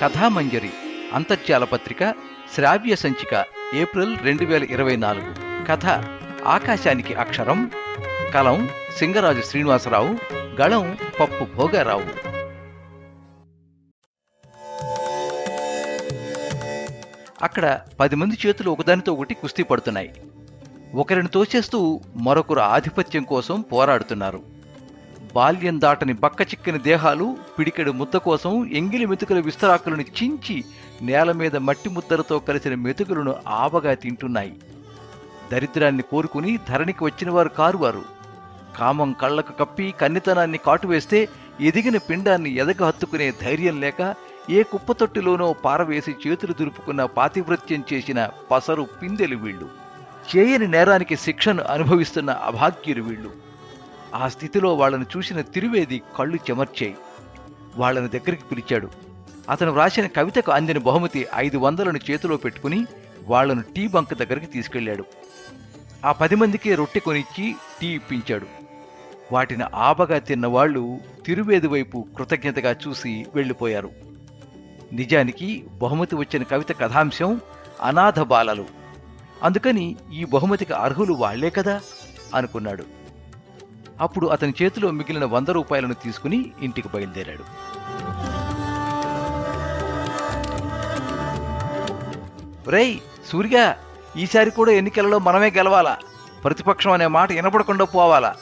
కథామంజరి అంతర్జాల పత్రిక శ్రావ్య సంచిక ఏప్రిల్ రెండు వేల ఇరవై నాలుగు. కథ ఆకాశానికి అక్షరం కలం సింగరాజు శ్రీనివాసరావు గళం పప్పు భోగారావు. అక్కడ పది మంది చేతులు ఒకదానితో ఒకటి కుస్తీ పడుతున్నాయి. ఒకరిని తోచేస్తూ మరొకరు ఆధిపత్యం కోసం పోరాడుతున్నారు. బాల్యం దాటని బక్కచిక్కని దేహాలు పిడికెడు ముద్ద కోసం ఎంగిలి మెతుకుల విస్తరాకులను చించి నేల మీద మట్టి ముద్దలతో కలిసిన మెతుకులను ఆవగా తింటున్నాయి. దరిద్రాన్ని కోరుకుని ధరణికి వచ్చినవారు కారువారు. కామం కళ్ళకు కప్పి కన్నితనాన్ని కాటువేస్తే ఎదిగిన పిండాన్ని ఎదగ హత్తుకునే ధైర్యం లేక ఏ కుప్పతొట్టిలోనో పారవేసి చేతులు దులుపుకున్న పాతివృత్యం చేసిన పసరు పిందెలు వీళ్ళు. చేయని నేరానికి శిక్షను అనుభవిస్తున్న అభాగ్యులు వీళ్ళు. ఆ స్థితిలో వాళ్ళను చూసిన తిరువేది కళ్ళు చెమర్చాయి. వాళ్ళని దగ్గరికి పిలిచాడు. అతను వ్రాసిన కవితకు అందిన బహుమతి ఐదు వందలను చేతిలో పెట్టుకుని వాళ్ళను టీ బంక్ దగ్గరికి తీసుకెళ్ళాడు. ఆ పది మందికి రొట్టె కొనిచ్చి టీ ఇప్పించాడు. వాటిని ఆబగా తిన్న వాళ్ళు తిరువేది వైపు కృతజ్ఞతగా చూసి వెళ్ళిపోయారు. నిజానికి బహుమతి వచ్చిన కవిత కథాంశం అనాథ బాలలు. అందుకని ఈ బహుమతికి అర్హులు వాళ్ళే కదా? అనుకున్నాడు. అప్పుడు అతని చేతిలో మిగిలిన వంద రూపాయలను తీసుకుని ఇంటికి బయలుదేరాడు. రేయ్ సూర్య ఈసారి కూడా ఎన్నికలలో మనమే గెలవాలా? ప్రతిపక్షం అనే మాట వినపడకుండా పోవాలా?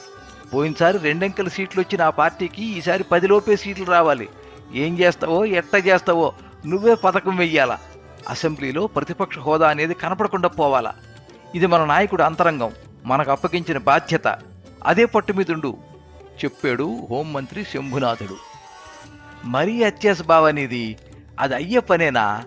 పోయినసారి రెండంకెల సీట్లు వచ్చిన ఆ పార్టీకి ఈసారి పదిలోపే సీట్లు రావాలి. ఏం చేస్తావో ఎట్ట చేస్తావో నువ్వే పథకం వెయ్యాలా? అసెంబ్లీలో ప్రతిపక్ష హోదా అనేది కనపడకుండా పోవాలా? ఇది మన నాయకుడు అంతరంగం. మనకు అప్పగించిన బాధ్యత. అదే పట్టు మీదుండు చెప్పాడు హోంమంత్రి శంభునాథుడు. మరీ అత్యాస భావనేది అది అయ్యే పనేనా?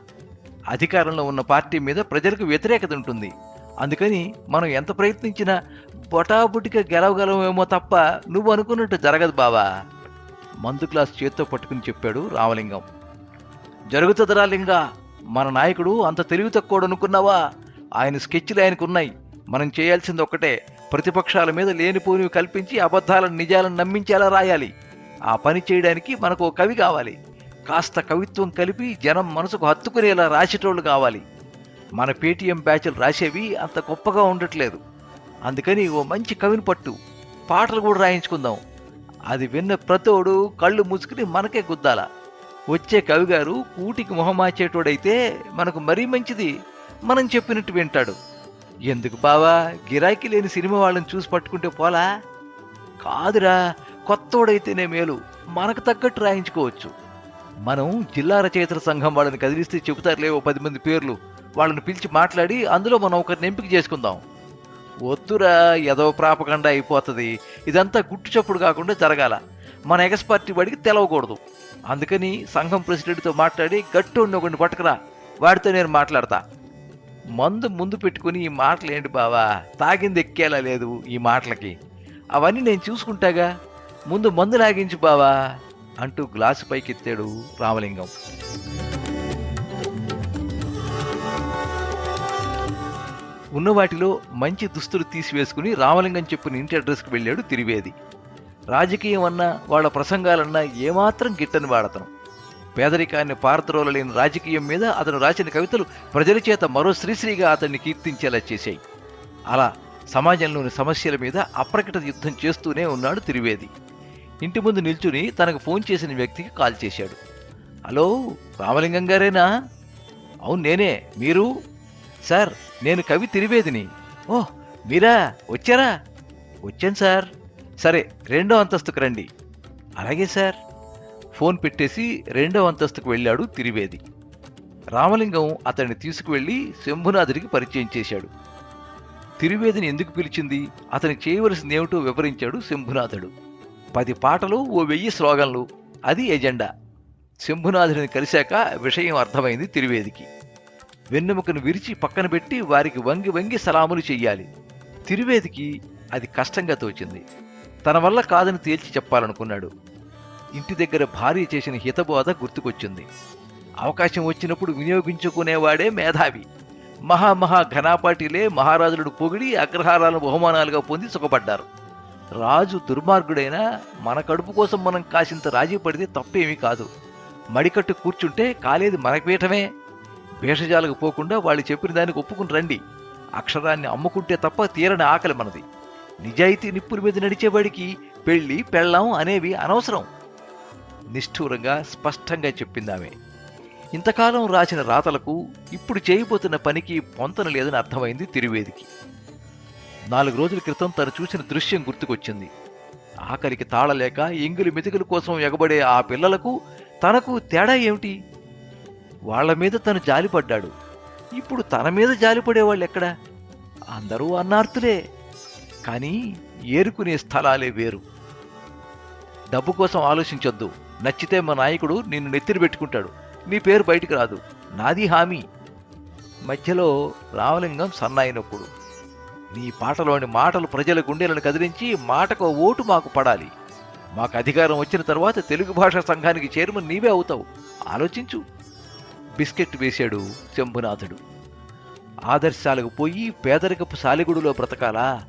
అధికారంలో ఉన్న పార్టీ మీద ప్రజలకు వ్యతిరేకత ఉంటుంది. అందుకని మనం ఎంత ప్రయత్నించినా బొటాబుటిగా గెలవగలమేమో తప్ప నువ్వు అనుకున్నట్టు జరగదు బావా మందు గ్లాస్ చేత్తో పట్టుకుని చెప్పాడు రామలింగం. జరుగుతుందిరా లింగా మన నాయకుడు అంత తెలివి తక్కువడు అనుకున్నావా? ఆయన స్కెచ్లు ఆయనకున్నాయి. మనం చేయాల్సింది ఒక్కటే ప్రతిపక్షాల మీద లేనిపోనివి కల్పించి అబద్ధాలను నిజాలను నమ్మించేలా రాయాలి. ఆ పని చేయడానికి మనకు ఓ కవి కావాలి. కాస్త కవిత్వం కలిపి జనం మనసుకు హత్తుకునేలా రాసేటోళ్ళు కావాలి. మన పేటీఎం బ్యాచ్లు రాసేవి అంత గొప్పగా ఉండట్లేదు. అందుకని ఓ మంచి కవిని పట్టు. పాటలు కూడా రాయించుకుందాం. అది విన్న ప్రతోడు కళ్ళు మూసుకుని మనకే గుద్దాల. వచ్చే కవిగారు కూటికి మొహమాచేటోడైతే మనకు మరీ మంచిది. మనం చెప్పినట్టు వింటాడు. ఎందుకు బావా? గిరాకీ లేని సినిమా వాళ్ళని చూసి పట్టుకుంటే పోలా? కాదురా కొత్తోడైతేనే మేలు. మనకు తగ్గట్టు రాయించుకోవచ్చు. మనం జిల్లా రచయితల సంఘం వాళ్ళని కదిలిస్తే చెబుతారులే ఓ పది మంది పేర్లు. వాళ్ళని పిలిచి మాట్లాడి అందులో మనం ఒకరిని ఎంపిక చేసుకుందాం. వద్దురా ఏదో ప్రాపకండా అయిపోతుంది. ఇదంతా గుట్టు చప్పుడు కాకుండా జరగాల. మన ఎగస్ పార్టీ వాడికి తెలవకూడదు. అందుకని సంఘం ప్రెసిడెంట్తో మాట్లాడి గట్టు ఒకరిని పట్టుకురా. వాడితో నేను మాట్లాడతా. మందు ముందు పెట్టుకుని ఈ మాటలు ఏంటి బావా? తాగింది ఎక్కేలా లేదు ఈ మాటలకి. అవన్నీ నేను చూసుకుంటాగా? ముందు మందు లాగించు బావా అంటూ గ్లాసు పైకెత్తాడు రామలింగం. ఉన్న వాటిలో మంచి దుస్తులు తీసివేసుకుని రామలింగం చెప్పిన ఇంటి అడ్రస్కి వెళ్ళాడు తిరివేది. రాజకీయం అన్నా వాళ్ళ ప్రసంగాలన్నా ఏమాత్రం గిట్టని వాడతను. పేదరికాన్ని పారద్రోలలేని రాజకీయం మీద అతను రాసిన కవితలు ప్రజల చేత మరో శ్రీశ్రీగా అతన్ని కీర్తించేలా చేశాయి. అలా సమాజంలోని సమస్యల మీద అప్రకట యుద్ధం చేస్తూనే ఉన్నాడు తిరివేది. ఇంటి ముందు నిల్చుని తనకు ఫోన్ చేసిన వ్యక్తికి కాల్ చేశాడు. హలో రామలింగం గారేనా? అవును నేనే. మీరు? సార్ నేను కవి తిరివేదిని. ఓ మీరా? వచ్చారా? వచ్చాను సార్. సరే రెండో అంతస్తుకు రండి. అలాగే సార్. ఫోన్ పెట్టేసి రెండవ అంతస్తుకు వెళ్ళాడు తిరివేది. రామలింగం అతన్ని తీసుకువెళ్ళి శంభునాథుడికి పరిచయం చేశాడు. తిరివేదిని ఎందుకు పిలిచింది? అతని చేయవలసిందేమిటో వివరించాడు శంభునాథుడు. పది పాటలు ఓ వెయ్యి శ్లోగన్లు అది ఎజెండా. శంభునాథుడిని కలిశాక విషయం అర్థమైంది తిరువేదికి. వెన్నెముకను విరిచి పక్కన పెట్టి వారికి వంగి వంగి సలాములు చెయ్యాలి. తిరువేదికి అది కష్టంగా తోచింది. తన వల్ల కాదని తేల్చి చెప్పాలనుకున్నాడు. ఇంటి దగ్గర భార్య చేసిన హితబోధ గుర్తుకొచ్చింది. అవకాశం వచ్చినప్పుడు వినియోగించుకునేవాడే మేధావి. మహామహా ఘనాపాటిలే మహారాజులను పొగిడి అగ్రహారాలను బహుమానాలుగా పొంది సుఖపడ్డారు. రాజు దుర్మార్గుడైనా మన కడుపు కోసం మనం కాసింత రాజీ పడితే తప్పేమీ కాదు. మడికట్టు కూర్చుంటే కాలేది మన పీఠమే. భేషజాలకు పోకుండా వాళ్ళు చెప్పిన దానికి ఒప్పుకుని రండి. అక్షరాన్ని అమ్ముకుంటే తప్ప తీరని ఆకలి మనది. నిజాయితీ నిప్పుల మీద నడిచేవాడికి పెళ్ళి పెళ్ళాం అనేవి అనవసరం. నిష్ఠూరంగా స్పష్టంగా చెప్పిందామె. ఇంతకాలం రాసిన రాతలకు ఇప్పుడు చేయబోతున్న పనికి పొంతన లేదని అర్థమైంది తిరువేదికి. నాలుగు రోజుల క్రితం తను చూసిన దృశ్యం గుర్తుకొచ్చింది. ఆకలికి తాళలేక ఎంగిలి మెతుకుల కోసం ఎగబడే ఆ పిల్లలకు తనకు తేడా ఏమిటి? వాళ్ళ మీద తను జాలిపడ్డాడు. ఇప్పుడు తన మీద జాలిపడేవాళ్ళు ఎక్కడా? అందరూ అన్నార్తులే. కానీ ఏరుకునే స్థలాలే వేరు. డబ్బు కోసం ఆలోచించొద్దు. నచ్చితే మా నాయకుడు నిన్ను నెత్తిన పెట్టుకుంటాడు. నీ పేరు బయటికి రాదు. నాది హామీ. మధ్యలో రామలింగం సన్నాయినప్పుడు. నీ పాటలోని మాటలు ప్రజల గుండెలను కదిలించి మాటకు ఓటు మాకు పడాలి. మాకు అధికారం వచ్చిన తర్వాత తెలుగు భాషా సంఘానికి చైర్మన్ నీవే అవుతావు. ఆలోచించు. బిస్కెట్ వేశాడు శంభునాథుడు. ఆదర్శాలకు పోయి పేదరికపు సాలిగుడులో బ్రతకాలా?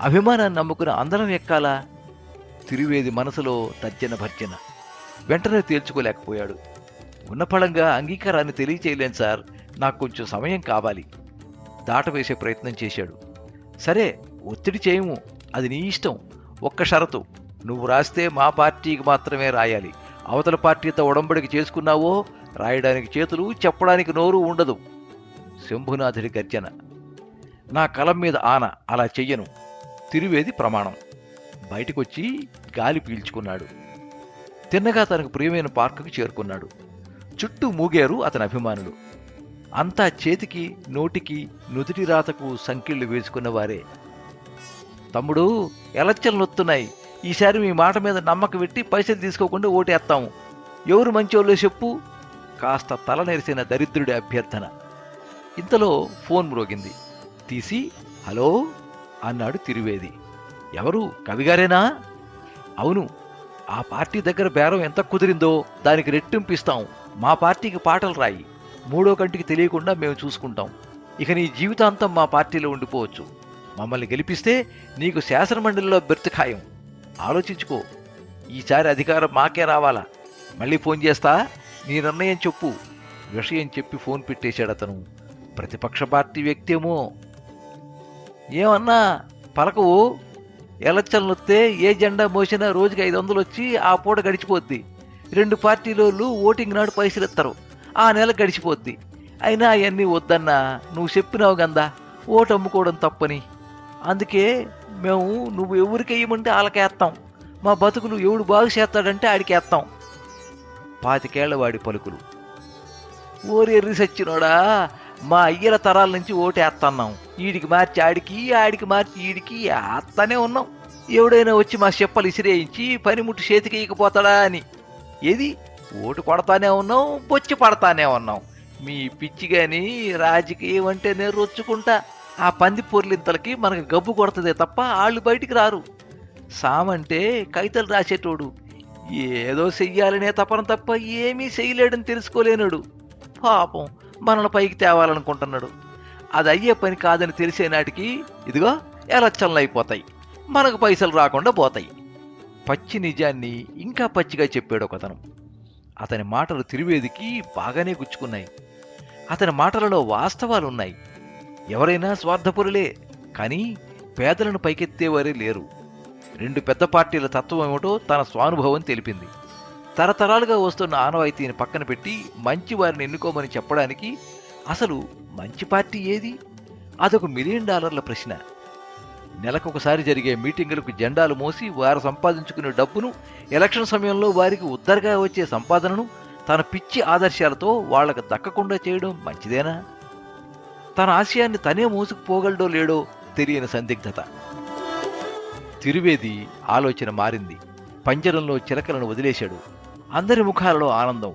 అభిమానాన్ని నమ్ముకుని అందరం ఎక్కాలా? తిరువేది మనసులో తర్జన భర్జన. వెంటనే తేల్చుకోలేకపోయాడు ఉన్నపళంగా అంగీకారాన్ని తెలియచేయలేను సార్. నాకు కొంచెం సమయం కావాలి. దాటవేసే ప్రయత్నం చేశాడు. సరే ఒత్తిడి చేయము. అది నీ ఇష్టం. ఒక్క షరతు. నువ్వు రాస్తే మా పార్టీకి మాత్రమే రాయాలి. అవతల పార్టీతో ఉడంబడికి చేసుకున్నావో రాయడానికి చేతులు చెప్పడానికి నోరు ఉండదు. శంభునాథుడి గర్జన. నా కలం మీద ఆన. అలా చెయ్యను. తిరివేది ప్రమాణం. బయటకొచ్చి గాలి పీల్చుకున్నాడు. తిన్నగా తనకు ప్రియమైన పార్కుకు చేరుకున్నాడు. చుట్టూ మూగారు అతని అభిమానులు. అంతా చేతికి నోటికి నుదుటి రాతకు సంకిళ్ళు వేసుకున్న వారే. తమ్ముడు ఎలచ్చలు నొత్తున్నాయి. ఈసారి మీ మాట మీద నమ్మకం పెట్టి పైసలు తీసుకోకుండా ఓటేస్తాము ఎవరు మంచోళ్ళో చెప్పు. కాస్త తల నెరిసిన దరిద్రుడి అభ్యర్థన. ఇంతలో ఫోన్ మ్రోగింది. తీసి హలో అన్నాడు తిరువేది. ఎవరు? కవిగారేనా? అవును ఆ పార్టీ దగ్గర బేరం ఎంత కుదిరిందో దానికి రెట్టింపు ఇస్తాం మా పార్టీకి పాటలు రాయి. మూడో కంటికి తెలియకుండా మేము చూసుకుంటాం. ఇక నీ జీవితాంతం మా పార్టీలో ఉండిపోవచ్చు. మమ్మల్ని గెలిపిస్తే నీకు శాసనమండలిలో బెర్త్ ఖాయం. ఆలోచించుకో. ఈసారి అధికారం మాకే రావాలా? మళ్ళీ ఫోన్ చేస్తా? నీ నిర్ణయం చెప్పు. విషయం చెప్పి ఫోన్ పెట్టేశాడు అతను. ప్రతిపక్ష పార్టీ వ్యక్తి ఏమో? ఏమన్నా పలకవు? ఎలక్షన్లు వస్తే ఏ జెండా మోసినా రోజుకి ఐదు వందలు వచ్చి ఆ పూట గడిచిపోద్ది. రెండు పార్టీలోళ్ళు ఓటింగ్ నాడు పైసలు ఇస్తారు ఆ నెల గడిచిపోద్ది. అయినా అవన్నీ వద్దన్నా నువ్వు చెప్పినావు గందా ఓటు అమ్ముకోవడం తప్పని. అందుకే మేము నువ్వు ఎవరికి వేయమంటే వాళ్ళకేస్తాం మా బతుకులు ఎవడు బాగు చేస్తాడంటే ఆడికేస్తాం పాతికేళ్ళ వాడి పలుకులు. ఓరి ఎర్రి సచ్చినోడా మా అయ్యల తరాల నుంచి ఓటేస్తున్నాం ఈడికి మార్చి ఆడికి ఆడికి మార్చి ఈడికి వేస్తానే ఉన్నాం. ఎవడైనా వచ్చి మా చెప్పలు ఇసిరేయించి పనిముట్టు చేతికి ఇకపోతాడా అని. ఏది? ఓటు కొడతానే ఉన్నాం బొచ్చి పడతానే ఉన్నాం. మీ పిచ్చి గాని రాజకీయం అంటే నేను రొచ్చుకుంటా. ఆ పంది పొర్లింతలకి మనకు గబ్బు కొడుతుందే తప్ప వాళ్ళు బయటికి రారు. సామంటే కవితలు రాసేటోడు. ఏదో చెయ్యాలనే తపన తప్ప ఏమీ చెయ్యలేడని తెలుసుకోలేనుడు. పాపం మనల్ని పైకి తేవాలనుకుంటున్నాడు. అది అయ్యే పని కాదని తెలిసే నాటికి ఇదిగో ఎలచ్చన్లు అయిపోతాయి. మనకు పైసలు రాకుండా పోతాయి. పచ్చి నిజాన్ని ఇంకా పచ్చిగా చెప్పాడు ఒకతను. అతని మాటలు తిరువేదికి బాగానే గుచ్చుకున్నాయి. అతని మాటలలో వాస్తవాలు ఉన్నాయి. ఎవరైనా స్వార్థపరులే కానీ పేదలను పైకెత్తేవారే లేరు. రెండు పెద్ద పార్టీల తత్వం ఏమిటో తన స్వానుభవం తెలిపింది. తరతరాలుగా వస్తున్న ఆనవాయితీని పక్కన పెట్టి మంచి వారిని ఎన్నుకోమని చెప్పడానికి అసలు మంచి పార్టీ ఏది? అదొక మిలియన్ డాలర్ల ప్రశ్న. నెలకొకసారి జరిగే మీటింగులకు జెండాలు మోసి వారు సంపాదించుకునే డబ్బును ఎలక్షన్ సమయంలో వారికి ఉద్దరగా వచ్చే సంపాదనను తన పిచ్చి ఆదర్శాలతో వాళ్ళకు దక్కకుండా చేయడం మంచిదేనా? తన ఆశయాన్ని తనే మోసుకుపోగలడో లేడో తెలియని సందిగ్ధత. తిరువేది ఆలోచన మారింది. పంజరంలో చిలకలను వదిలేశాడు. అందరి ముఖాలలో ఆనందం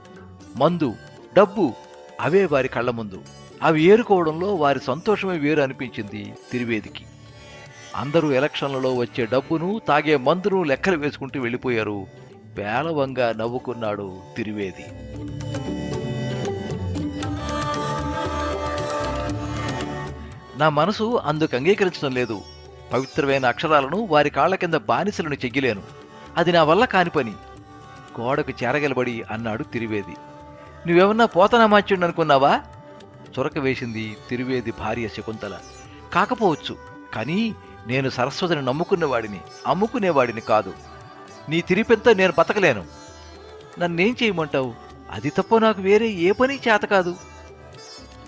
మందు డబ్బు అవే వారి కళ్ళ ముందు. అవి ఏరుకోవడంలో వారి సంతోషమే వేరు అనిపించింది తిరువేదికి. అందరూ ఎలక్షన్లలో వచ్చే డబ్బును తాగే మందును లెక్కలు వేసుకుంటూ వెళ్ళిపోయారు. పేలవంగా నవ్వుకున్నాడు తిరువేది. నా మనసు అందుకు అంగీకరించడం లేదు. పవిత్రమైన అక్షరాలను వారి కాళ్ళ కింద బానిసలను చెగ్గిలేను అది నా వల్ల కాని పని. గోడకు చేరగలబడి అన్నాడు తిరివేది. నువ్వేమన్నా పోతనామాచ్యుడు అనుకున్నావా చురక వేసింది తిరువేది భార్య శకుంతల. కాకపోవచ్చు కానీ నేను సరస్వతిని నమ్ముకున్నవాడిని అమ్ముకునేవాడిని కాదు. నీ తిరిపెంత నేను బతకలేను. నన్నేం చేయమంటావు? అది తప్ప నాకు వేరే ఏ పని చేత కాదు.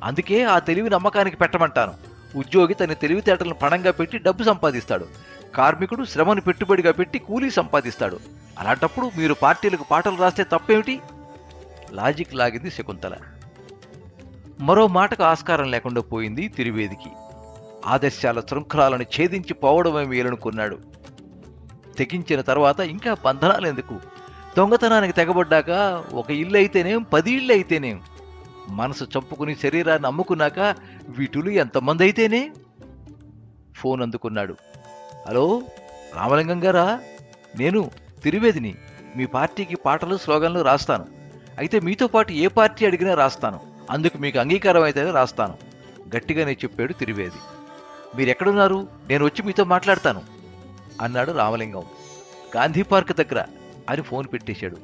అందుకే ఆ తెలివి నమ్మకానికి పెట్టమంటాను. ఉద్యోగి తన తెలివితేటలను పణంగా పెట్టి డబ్బు సంపాదిస్తాడు. కార్మికుడు శ్రమను పెట్టుబడిగా పెట్టి కూలీ సంపాదిస్తాడు. అలాంటప్పుడు మీరు పార్టీలకు పాటలు రాస్తే తప్పేమిటి? లాజిక్ లాగింది శకుంతల. మరో మాటకు ఆస్కారం లేకుండా పోయింది తిరువేదికి. ఆదర్శాల శృంఖలాలను ఛేదించి పోవడమే మేలనుకున్నాడు తెగించిన తర్వాత ఇంకా బంధనాలు ఎందుకు? దొంగతనానికి తెగబడ్డాక ఒక ఇల్లు అయితేనేం పది ఇళ్ళు అయితేనేం? మనసు చంపుకుని శరీరాన్ని అమ్ముకున్నాక వీటులు ఎంతమంది అయితేనే ఫోన్ అందుకున్నాడు. హలో రామలింగం గారా? నేను తిరువేదిని. మీ పార్టీకి పాటలు స్లోగన్లు రాస్తాను. అయితే మీతో పాటు ఏ పార్టీ అడిగినా రాస్తాను. అందుకు మీకు అంగీకారం అయితే రాస్తాను. గట్టిగానే చెప్పాడు తిరువేది. మీరెక్కడున్నారు? నేను వచ్చి మీతో మాట్లాడతాను అన్నాడు రామలింగం. గాంధీ పార్క్ దగ్గర అని ఫోన్ పెట్టేశాడు.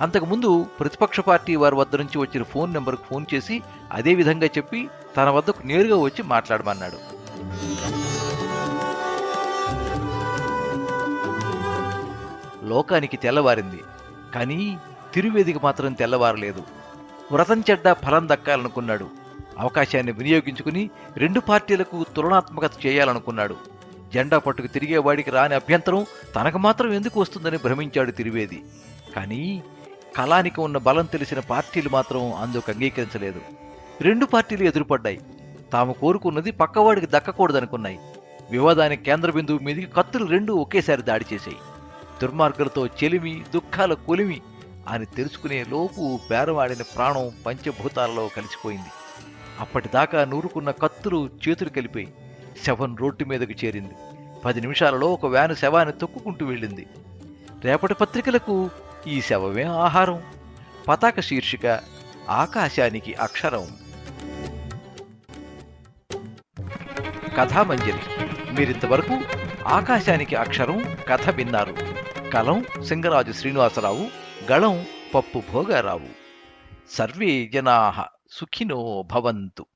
అంతకుముందు ప్రతిపక్ష పార్టీ వారి వద్ద నుంచి వచ్చిన ఫోన్ నెంబర్కు ఫోన్ చేసి అదే విధంగా చెప్పి తన వద్దకు నేరుగా వచ్చి మాట్లాడమన్నాడు. లోకానికి తెల్లవారింది. కానీ తిరువేదికి మాత్రం తెల్లవారలేదు. వ్రతం చెడ్డ ఫలం దక్కాలనుకున్నాడు. అవకాశాన్ని వినియోగించుకుని రెండు పార్టీలకు తులనాత్మకత చేయాలనుకున్నాడు. జెండా పట్టుకు తిరిగేవాడికి రాని అభ్యంతరం తనకు మాత్రం ఎందుకు వస్తుందని భ్రమించాడు తిరువేది. కానీ కళానికి ఉన్న బలం తెలిసిన పార్టీలు మాత్రం అందుకు అంగీకరించలేదు. రెండు పార్టీలు ఎదురుపడ్డాయి. తాము కోరుకున్నది పక్కవాడికి దక్కకూడదనుకున్నాయి. వివాదానికి కేంద్ర బిందువు మీదకి కత్తులు రెండు ఒకేసారి దాడి చేశాయి. దుర్మార్గులతో చెలిమి దుఃఖాల కొలిమి అని తెలుసుకునే లోపు బేరవాడిన ప్రాణం పంచభూతాలలో కలిసిపోయింది. అప్పటిదాకా నూరుకున్న కత్తులు చేతులు కలిపాయి. శవం రోడ్డు మీదకు చేరింది. పది నిమిషాలలో ఒక వ్యాను శవాన్ని తొక్కుకుంటూ వెళ్ళింది. రేపటి పత్రికలకు ఈ శవమే ఆహారం. పతాక శీర్షిక ఆకాశానికి అక్షరం. కథామంజరి మీరింతవరకు ఆకాశానికి అక్షరం కథ విన్నారు. కలం సింగరాజు శ్రీనివాసరావు గళం పప్పు భోగారావు. సర్వే జనా సుఖినో భవంతు.